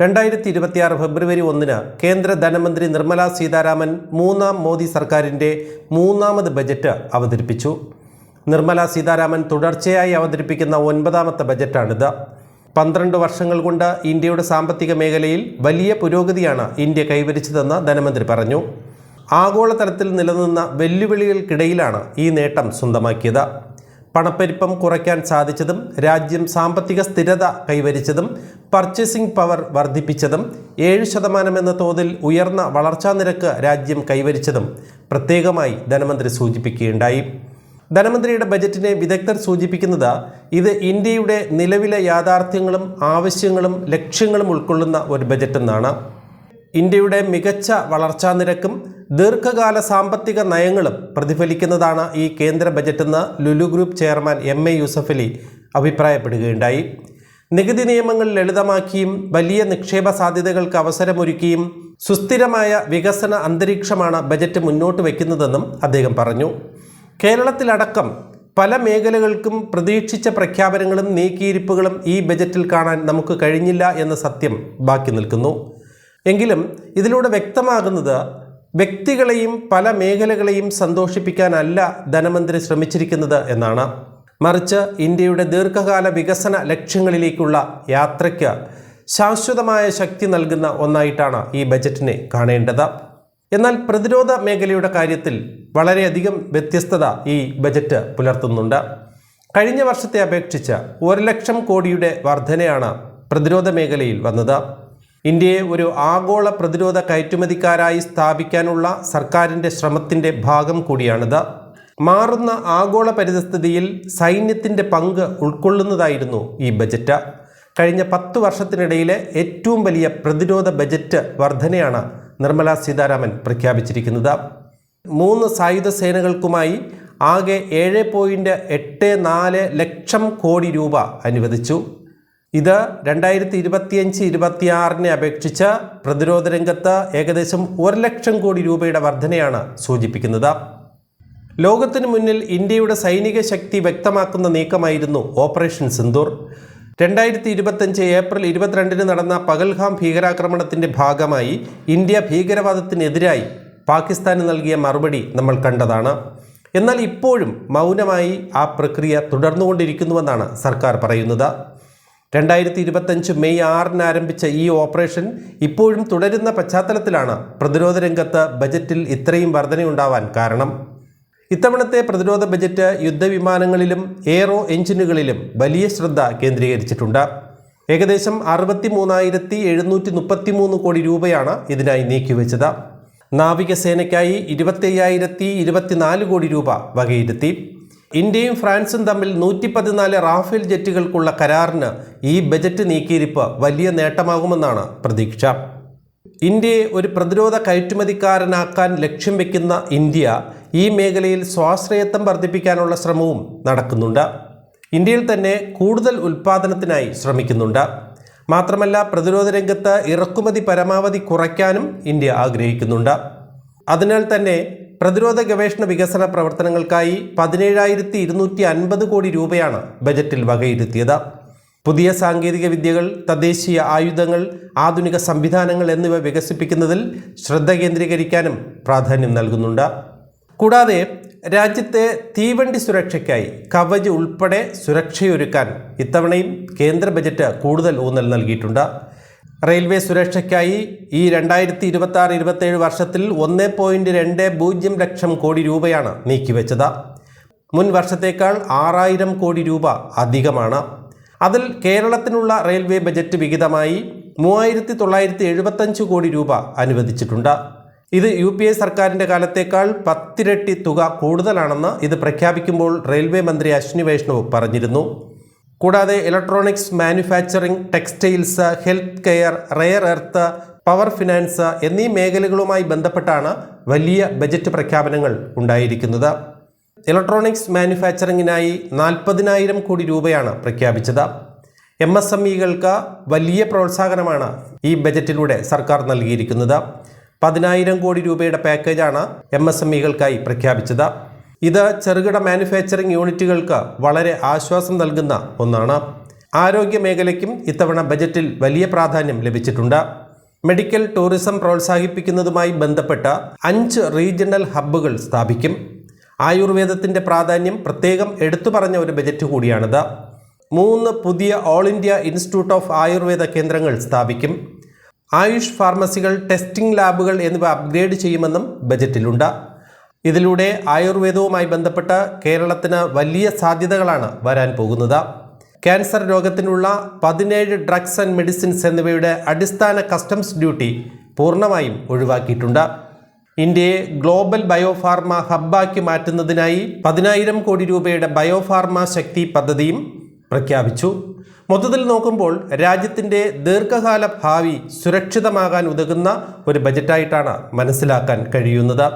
രണ്ടായിരത്തി ഇരുപത്തിയാറ് ഫെബ്രുവരി ഒന്നിന് കേന്ദ്ര ധനമന്ത്രി നിർമ്മല സീതാരാമൻ മൂന്നാം മോദി സർക്കാരിന്റെ മൂന്നാമത് ബജറ്റ് അവതരിപ്പിച്ചു. നിർമ്മല സീതാരാമൻ തുടർച്ചയായി അവതരിപ്പിക്കുന്ന ഒൻപതാമത്തെ ബജറ്റാണിത്. പന്ത്രണ്ട് വർഷങ്ങൾ കൊണ്ട് ഇന്ത്യയുടെ സാമ്പത്തിക മേഖലയിൽ വലിയ പുരോഗതിയാണ് ഇന്ത്യ കൈവരിച്ചതെന്ന് ധനമന്ത്രി പറഞ്ഞു. ആഗോളതലത്തിൽ നിലനിന്ന വെല്ലുവിളികൾക്കിടയിലാണ് ഈ നേട്ടം സ്വന്തമാക്കിയത്. പണപ്പെരുപ്പം കുറയ്ക്കാൻ സാധിച്ചതും രാജ്യം സാമ്പത്തിക സ്ഥിരത കൈവരിച്ചതും പർച്ചേസിംഗ് പവർ വർദ്ധിപ്പിച്ചതും ഏഴ് ശതമാനം എന്ന തോതിൽ ഉയർന്ന വളർച്ചാ നിരക്ക് രാജ്യം കൈവരിച്ചതും പ്രത്യേകമായി ധനമന്ത്രി സൂചിപ്പിക്കുകയുണ്ടായി. ധനമന്ത്രിയുടെ ബജറ്റിനെ വിദഗ്ധർ സൂചിപ്പിക്കുന്നത് ഇത് ഇന്ത്യയുടെ നിലവിലെ യാഥാർത്ഥ്യങ്ങളും ആവശ്യങ്ങളും ലക്ഷ്യങ്ങളും ഉൾക്കൊള്ളുന്ന ഒരു ബജറ്റെന്നാണ്. ഇന്ത്യയുടെ മികച്ച വളർച്ചാ നിരക്കും ദീർഘകാല സാമ്പത്തിക നയങ്ങളും പ്രതിഫലിക്കുന്നതാണ് ഈ കേന്ദ്ര ബജറ്റെന്ന് Lulu group chairman M A Yusuffali അഭിപ്രായപ്പെടുകയുണ്ടായി. നികുതി നിയമങ്ങൾ ലളിതമാക്കിയും വലിയ നിക്ഷേപ സാധ്യതകൾക്ക് അവസരമൊരുക്കിയും സുസ്ഥിരമായ വികസന അന്തരീക്ഷമാണ് ബജറ്റ് മുന്നോട്ട് വയ്ക്കുന്നതെന്നും അദ്ദേഹം പറഞ്ഞു. കേരളത്തിലടക്കം പല മേഖലകൾക്കും പ്രതീക്ഷിച്ച പ്രഖ്യാപനങ്ങളും നീക്കിയിരിപ്പുകളും ഈ ബജറ്റിൽ കാണാൻ നമുക്ക് കഴിഞ്ഞില്ല എന്ന സത്യം ബാക്കി നിൽക്കുന്നു. എങ്കിലും ഇതിലൂടെ വ്യക്തമാകുന്നത് വ്യക്തികളെയും പല മേഖലകളെയും സന്തോഷിപ്പിക്കാനല്ല ധനമന്ത്രി ശ്രമിച്ചിരിക്കുന്നത് എന്നാണ്. മറിച്ച് ഇന്ത്യയുടെ ദീർഘകാല വികസന ലക്ഷ്യങ്ങളിലേക്കുള്ള യാത്രയ്ക്ക് ശാശ്വതമായ ശക്തി നൽകുന്ന ഒന്നായിട്ടാണ് ഈ ബജറ്റിനെ കാണേണ്ടത്. എന്നാൽ പ്രതിരോധ മേഖലയുടെ കാര്യത്തിൽ വളരെയധികം വ്യത്യസ്തത ഈ ബജറ്റ് പുലർത്തുന്നുണ്ട്. കഴിഞ്ഞ വർഷത്തെ അപേക്ഷിച്ച് ഒരു ലക്ഷം കോടിയുടെ വർധനയാണ് പ്രതിരോധ മേഖലയിൽ വന്നത്. ഇന്ത്യയെ ഒരു ആഗോള പ്രതിരോധ കയറ്റുമതിക്കാരായി സ്ഥാപിക്കാനുള്ള സർക്കാരിന്റെ ശ്രമത്തിന്റെ ഭാഗം കൂടിയാണിത്. മാറുന്ന ആഗോള പരിതസ്ഥിതിയിൽ സൈന്യത്തിന്റെ പങ്ക് ഉൾക്കൊള്ളുന്നതായിരുന്നു ഈ ബജറ്റ്. കഴിഞ്ഞ പത്ത് വർഷത്തിനിടയിലെ ഏറ്റവും വലിയ പ്രതിരോധ ബജറ്റ് വർധനയാണ് നിർമ്മല സീതാരാമൻ പ്രഖ്യാപിച്ചിരിക്കുന്നത്. മൂന്ന് സായുധ സേനകൾക്കുമായി ആകെ ഏഴ് പോയിന്റ് എട്ട് നാല് ലക്ഷം കോടി രൂപ അനുവദിച്ചു. ഇത് രണ്ടായിരത്തി ഇരുപത്തിയഞ്ച് ഇരുപത്തിയാറിനെ അപേക്ഷിച്ച് പ്രതിരോധ രംഗത്ത് ഏകദേശം ഒരു ലക്ഷം കോടി രൂപയുടെ വർധനയാണ് സൂചിപ്പിക്കുന്നത്. ലോകത്തിന് മുന്നിൽ ഇന്ത്യയുടെ സൈനിക ശക്തി വ്യക്തമാക്കുന്ന നീക്കമായിരുന്നു ഓപ്പറേഷൻ സിന്ദൂർ. രണ്ടായിരത്തി ഇരുപത്തഞ്ച് ഏപ്രിൽ ഇരുപത്തിരണ്ടിന് നടന്ന പകൽഹാം ഭീകരാക്രമണത്തിന്റെ ഭാഗമായി ഇന്ത്യ ഭീകരവാദത്തിനെതിരായി പാകിസ്ഥാന് നൽകിയ മറുപടി നമ്മൾ കണ്ടതാണ്. എന്നാൽ ഇപ്പോഴും മൗനമായി ആ പ്രക്രിയ തുടർന്നുകൊണ്ടിരിക്കുന്നുവെന്നാണ് സർക്കാർ പറയുന്നത്. രണ്ടായിരത്തി ഇരുപത്തഞ്ച് മെയ് ആറിന് ആരംഭിച്ച ഈ ഓപ്പറേഷൻ ഇപ്പോഴും തുടരുന്ന പശ്ചാത്തലത്തിലാണ് പ്രതിരോധ രംഗത്ത് ബജറ്റിൽ ഇത്രയും വർധനയുണ്ടാവാൻ കാരണം. ഇത്തവണത്തെ പ്രതിരോധ ബജറ്റ് യുദ്ധവിമാനങ്ങളിലും എയറോ എഞ്ചിനുകളിലും വലിയ ശ്രദ്ധ കേന്ദ്രീകരിച്ചിട്ടുണ്ട്. ഏകദേശം അറുപത്തി മൂന്നായിരത്തി എഴുന്നൂറ്റി മുപ്പത്തി മൂന്ന് കോടി രൂപയാണ് ഇതിനായി നീക്കിവെച്ചത്. നാവികസേനയ്ക്കായി ഇരുപത്തി അയ്യായിരത്തി ഇരുപത്തിനാല് കോടി രൂപ വകയിരുത്തി. ഇന്ത്യയും ഫ്രാൻസും തമ്മിൽ നൂറ്റി പതിനാല് റാഫേൽ ജെറ്റുകൾക്കുള്ള കരാറിന് ഈ ബജറ്റ് നീക്കിയിരിപ്പ് വലിയ നേട്ടമാകുമെന്നാണ് പ്രതീക്ഷ. ഇന്ത്യയെ ഒരു പ്രതിരോധ കയറ്റുമതിക്കാരനാക്കാൻ ലക്ഷ്യം വെക്കുന്ന ഇന്ത്യ ഈ മേഖലയിൽ സ്വാശ്രയത്വം വർദ്ധിപ്പിക്കാനുള്ള ശ്രമവും നടക്കുന്നുണ്ട്. ഇന്ത്യയിൽ തന്നെ കൂടുതൽ ഉൽപ്പാദനത്തിനായി ശ്രമിക്കുന്നുണ്ട്. മാത്രമല്ല പ്രതിരോധ രംഗത്ത് ഇറക്കുമതി പരമാവധി കുറയ്ക്കാനും ഇന്ത്യ ആഗ്രഹിക്കുന്നുണ്ട്. അതിനാൽ തന്നെ പ്രതിരോധ ഗവേഷണ വികസന പ്രവർത്തനങ്ങൾക്കായി പതിനേഴായിരത്തി ഇരുന്നൂറ്റി അൻപത് കോടി രൂപയാണ് ബജറ്റിൽ വകയിരുത്തിയത്. പുതിയ സാങ്കേതിക വിദ്യകൾ തദ്ദേശീയ ആയുധങ്ങൾ ആധുനിക സംവിധാനങ്ങൾ എന്നിവ വികസിപ്പിക്കുന്നതിൽ ശ്രദ്ധ കേന്ദ്രീകരിക്കാനും പ്രാധാന്യം നൽകുന്നുണ്ട്. കൂടാതെ രാജ്യത്തെ തീവണ്ടി സുരക്ഷയ്ക്കായി കവച് ഉൾപ്പെടെ സുരക്ഷയൊരുക്കാൻ ഇത്തവണയും കേന്ദ്ര ബജറ്റ് കൂടുതൽ ഊന്നൽ നൽകിയിട്ടുണ്ട്. റെയിൽവേ സുരക്ഷയ്ക്കായി ഈ രണ്ടായിരത്തി ഇരുപത്തി ആറ് ഇരുപത്തേഴ് വർഷത്തിൽ ഒന്ന് പോയിന്റ് രണ്ട് പൂജ്യം ലക്ഷം കോടി രൂപയാണ് നീക്കിവെച്ചത്. മുൻ വർഷത്തേക്കാൾ ആറായിരം കോടി രൂപ അധികമാണ്. അതിൽ കേരളത്തിനുള്ള റെയിൽവേ ബജറ്റ് വിഹിതമായി മൂവായിരത്തി തൊള്ളായിരത്തി എഴുപത്തഞ്ച് കോടി രൂപ അനുവദിച്ചിട്ടുണ്ട്. ഇത് യു പി എ സർക്കാരിന്റെ കാലത്തേക്കാൾ പത്തിരട്ടി തുക കൂടുതലാണെന്ന് ഇത് പ്രഖ്യാപിക്കുമ്പോൾ റെയിൽവേ മന്ത്രി അശ്വിനി വൈഷ്ണവ് പറഞ്ഞിരുന്നു. കൂടാതെ electronics manufacturing textiles health care rare earth power finance എന്നീ മേഖലകളുമായി ബന്ധപ്പെട്ടാണ് വലിയ ബജറ്റ് പ്രഖ്യാപനങ്ങൾ ഉണ്ടായിരിക്കുന്നത്. ഇലക്ട്രോണിക്സ് മാനുഫാക്ചറിങ്ങിനായി നാൽപ്പതിനായിരം കോടി രൂപയാണ് പ്രഖ്യാപിച്ചത്. എം എസ് എം ഇകൾക്ക് വലിയ പ്രോത്സാഹനമാണ് ഈ ബജറ്റിലൂടെ സർക്കാർ നൽകിയിരിക്കുന്നത്. പതിനായിരം കോടി രൂപയുടെ പാക്കേജാണ് എം എസ് എം ഇകൾക്കായി പ്രഖ്യാപിച്ചത്. ഇത് ചെറുകിട മാനുഫാക്ചറിംഗ് യൂണിറ്റുകൾക്ക് വളരെ ആശ്വാസം നൽകുന്ന ഒന്നാണ്. ആരോഗ്യ മേഖലയ്ക്കും ഇത്തവണ ബജറ്റിൽ വലിയ പ്രാധാന്യം ലഭിച്ചിട്ടുണ്ട്. മെഡിക്കൽ ടൂറിസം പ്രോത്സാഹിപ്പിക്കുന്നതുമായി ബന്ധപ്പെട്ട അഞ്ച് റീജിയണൽ ഹബ്ബുകൾ സ്ഥാപിക്കും. ആയുർവേദത്തിന്റെ പ്രാധാന്യം പ്രത്യേകം എടുത്തു പറഞ്ഞ ഒരു ബജറ്റ് കൂടിയാണിത്. മൂന്ന് പുതിയ all India institute of Ayurveda കേന്ദ്രങ്ങൾ സ്ഥാപിക്കും. ആയുഷ് ഫാർമസികൾ ടെസ്റ്റിംഗ് ലാബുകൾ എന്നിവ അപ്ഗ്രേഡ് ചെയ്യുമെന്നും ബജറ്റിലുണ്ട്. ഇതിലൂടെ ആയുർവേദവുമായി ബന്ധപ്പെട്ട കേരളത്തിന് വലിയ സാധ്യതകളാണ് വരാൻ പോകുന്നത്. ക്യാൻസർ രോഗത്തിനുള്ള പതിനേഴ് ഡ്രഗ്സ് ആൻഡ് മെഡിസിൻസ് എന്നിവയുടെ അടിസ്ഥാന കസ്റ്റംസ് ഡ്യൂട്ടി പൂർണമായും ഒഴിവാക്കിയിട്ടുണ്ട്. ഇന്ത്യയെ ഗ്ലോബൽ ബയോഫാർമ ഹബ്ബാക്കി മാറ്റുന്നതിനായി പതിനായിരം കോടി രൂപയുടെ ബയോഫാർമ ശക്തി പദ്ധതിയും പ്രഖ്യാപിച്ചു. മൊത്തത്തിൽ നോക്കുമ്പോൾ രാജ്യത്തിന്റെ ദീർഘകാല ഭാവി സുരക്ഷിതമാകാൻ ഉതകുന്ന ഒരു ബജറ്റായിട്ടാണ് മനസ്സിലാക്കാൻ കഴിയുന്നത്.